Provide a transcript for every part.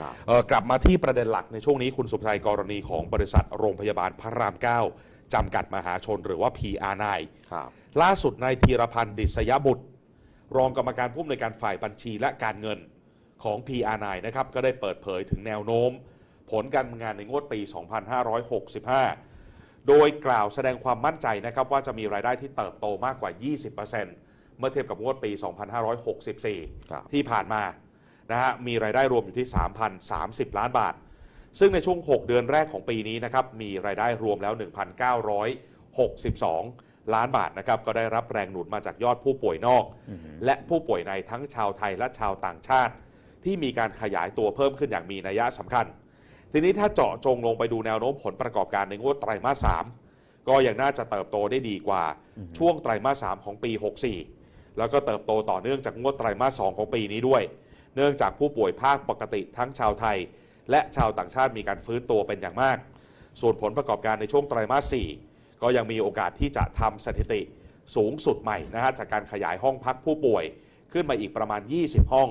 ครับเอ่อกลับมาที่ประเด็นหลักในช่วงนี้คุณสุภชัยกรณีของบริษัทโรงพยาบาลพระราม 9 จำกัดมหาชนหรือว่า PR9 ครับล่าสุดนายธีรพันธ์ดิษยบุตร รองกรรมการผู้อำนวยการฝ่ายบัญชีและการเงินของ PR9 นะครับก็ได้เปิดเผยถึงแนวโน้ม ผลการทำงานในงวดปี 2565 โดยกล่าวแสดงความมั่นใจนะครับว่าจะมีรายได้ที่เติบโตมากกว่า 20%เมื่อเทียบกับงวดปี 2564ครับที่ผ่านมา นะฮะมีรายได้รวมอยู่ที่ 3,030 ล้านบาท ซึ่งในช่วง 6 เดือนแรกของปีนี้นะครับมีรายได้รวมแล้ว 1,962 ล้านบาทนะครับก็ได้รับแรงหนุนมาจากยอดผู้ป่วยนอกอือฮึและผู้ป่วยในทั้งชาวไทยและชาวต่างชาติ ที่มีการขยายตัวเพิ่มขึ้นอย่างมีนัยสำคัญ ทีนี้ถ้าเจาะจงลงไปดูแนวโน้มผลประกอบการในงวดไตรมาส 3 ก็ยังน่าจะเติบโตได้ดีกว่าช่วงไตรมาส 3 ของปี 64 แล้วก็เติบโตต่อเนื่องจากงวดไตรมาส 2 ของปีนี้ด้วย เนื่องจากผู้ป่วยภาคปกติทั้งชาวไทย และชาวต่างชาติมีการฟื้นตัวเป็นอย่างมาก ส่วนผลประกอบการในช่วงไตรมาส 4 ก็ยังมีโอกาสที่จะทำสถิติสูงสุดใหม่นะฮะจากการขยายห้องพักผู้ป่วยขึ้นมาอีกประมาณ 20 ห้อง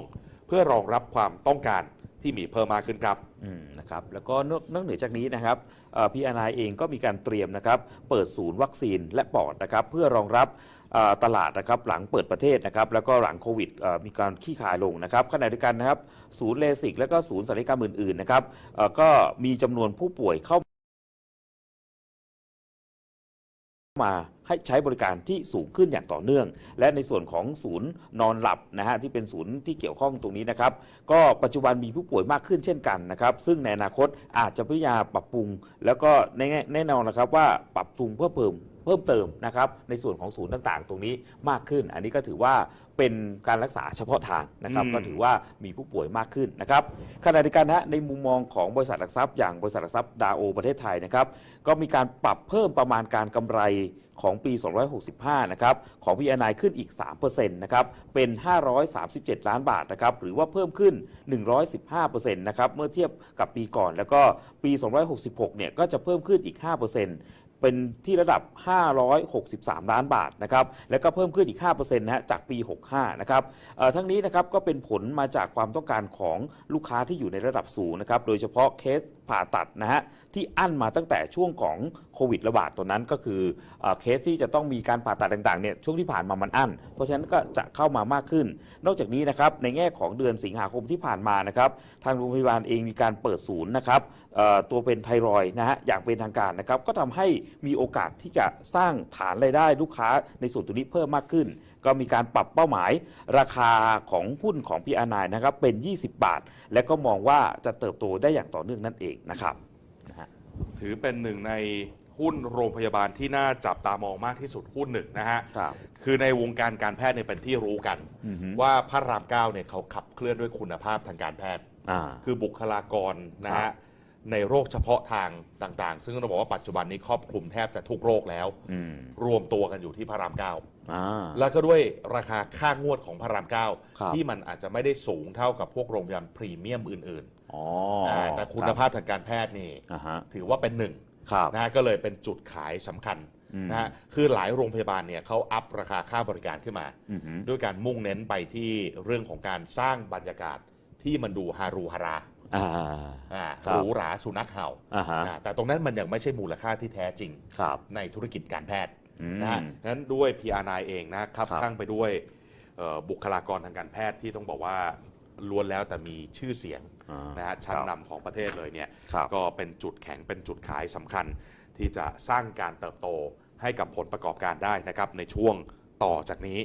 เพื่อรองรับความต้องการ ที่มีเพิ่มมากขึ้นครับ อืมนะครับแล้วก็นอกนอกเหนือจากนี้นะครับพี่อายเองก็มีการเตรียมนะครับ เปิดศูนย์วัคซีนและปอดนะครับ เพื่อรองรับเอ่อตลาดนะครับหลังเปิดประเทศนะครับ แล้วก็หลังโควิดเอ่อมีการขี้ขายลงนะครับขณะเดียวกันนะครับ ศูนย์เลสิกและก็ศูนย์ศัลยกรรมอื่นๆนะครับเอ่อก็มีจำนวนผู้ป่วยเข้า มาให้ใช้บริการที่สูงขึ้นอย่างต่อเนื่อง และในส่วนของศูนย์นอนหลับนะฮะที่เป็นศูนย์ที่เกี่ยวข้องตรงนี้นะครับ ก็ปัจจุบันมีผู้ป่วยมากขึ้นเช่นกันนะครับซึ่งในอนาคตอาจจะพิจายามปรับปรุง แล้วก็แน่แน่นอนนะครับว่าปรับปรุงเพื่อเพิ่ม เพิ่มเติมนะครับในส่วนของศูนย์ต่างๆ ตรงนี้มากขึ้น อันนี้ก็ถือว่าเป็นการรักษาเฉพาะทางนะครับอืม ก็ถือว่ามีผู้ป่วยมากขึ้นนะครับขณะเดียวกันนะในมุมมองของบริษัทหลักทรัพย์อย่างบริษัทหลักทรัพย์ดาโอประเทศไทยนะครับก็มีการปรับเพิ่มประมาณการกำไรของปี 265 นะครับของพีอนขึ้นอีก 3%นะครับเป็น 537 ล้านบาทนะครับหรือว่าเพิ่มขึ้น 115%นะครับเมื่อเทียบกับปีก่อนแล้วก็ปี 266 เนี่ยก็จะเพิ่มขึ้นอีก 5% เป็นที่ระดับ 563 ล้านบาทนะครับแล้วก็เพิ่มขึ้นอีก 5%นะฮะจากปี 65 นะครับเอ่อทั้งนี้นะครับก็เป็นผลมาจากความต้องการของลูกค้าที่อยู่ในระดับสูงนะครับโดยเฉพาะเคสผ่าตัดนะฮะที่อั้นมาตั้งแต่ช่วงของโควิดระบาดตัวนั้นก็คือเคสที่จะต้องมีการผ่าตัดต่างๆเนี่ยช่วงที่ผ่านมามันอั้น เพราะฉะนั้นก็จะเข้ามามากขึ้น นอกจากนี้นะครับในแง่ของเดือนสิงหาคมที่ผ่านมานะครับทางโรงพยาบาลเองมีการเปิดศูนย์นะครับตัวเป็นไทรอยนะฮะอย่างเป็นทางการนะครับก็ทำให้มีโอกาสที่จะสร้างฐานรายได้ลูกค้าในส่วนตัวนี้เพิ่มมากขึ้น ก็มีการปรับเป้าหมายราคาของหุ้นของ p r 9นะครับเป็น 20 บาท และก็มองว่าจะเติบโตได้อย่างต่อเนื่องนั่นเองนะครับนะฮะถือเป็นหนึ่งในหุ้นโรงพยาบาลที่น่าจับตามองมากที่สุดหุ้นหนึ่งนะฮะครับ คือในวงการการแพทย์เนี่ยเป็นที่รู้กัน อือฮึ ว่าพระรามเก้าเนี่ยเขาขับเคลื่อนด้วยคุณภาพทางการแพทย์ อ่า คือบุคลากรนะครัฮะบ ในโรคเฉพาะทางต่างๆ ซึ่งต้องบอกว่าปัจจุบันนี้ครอบคลุมแทบจะทุกโรคแล้ว อืมรวมตัวกันอยู่ที่พระรามเก้า อ่า แล้วก็ด้วยราคาค่างวดของพระรามเก้าครับ ที่มันอาจจะไม่ได้สูงเท่ากับพวกโรงพยาบาลพรีเมียมอื่น อ๋อๆอาแต่คุณภาพทางการแพทย์นี่อ่าฮะถือว่าเป็นหนึ่งครับ นะฮะก็เลยเป็นจุดขายสำคัญอืม นะฮะคือหลายโรงพยาบาลเนี่ยเขาอัพราคาค่าบริการขึ้นมา อือฮึด้วยการมุ่งเน้นไปที่เรื่องของการสร้างบรรยากาศที่มันดูฮารูฮาราอ่า อ่าครัหบ รูหราสุนัขเห่าอ่าฮะอ่าแต่ตรงนั้นมันยังไม่ใช่มูลค่าที่แท้จริงครับในธุรกิจการแพทย์ อืม นะฮะนั้นด้วย PR9 เองนะครับครับ ข้างไปด้วยเอ่อบุคลากรทางการแพทย์ที่ต้องบอกว่า ล้วนแล้วแต่มีชื่อเสียงอ่านะฮะชั้นครับนำของประเทศเลยเนี่ยครับก็เป็นจุดแข็งเป็นจุดขายสำคัญ ที่จะสร้างการเติบโตให้กับผลประกอบการได้นะครับในช่วงต่อจากนี้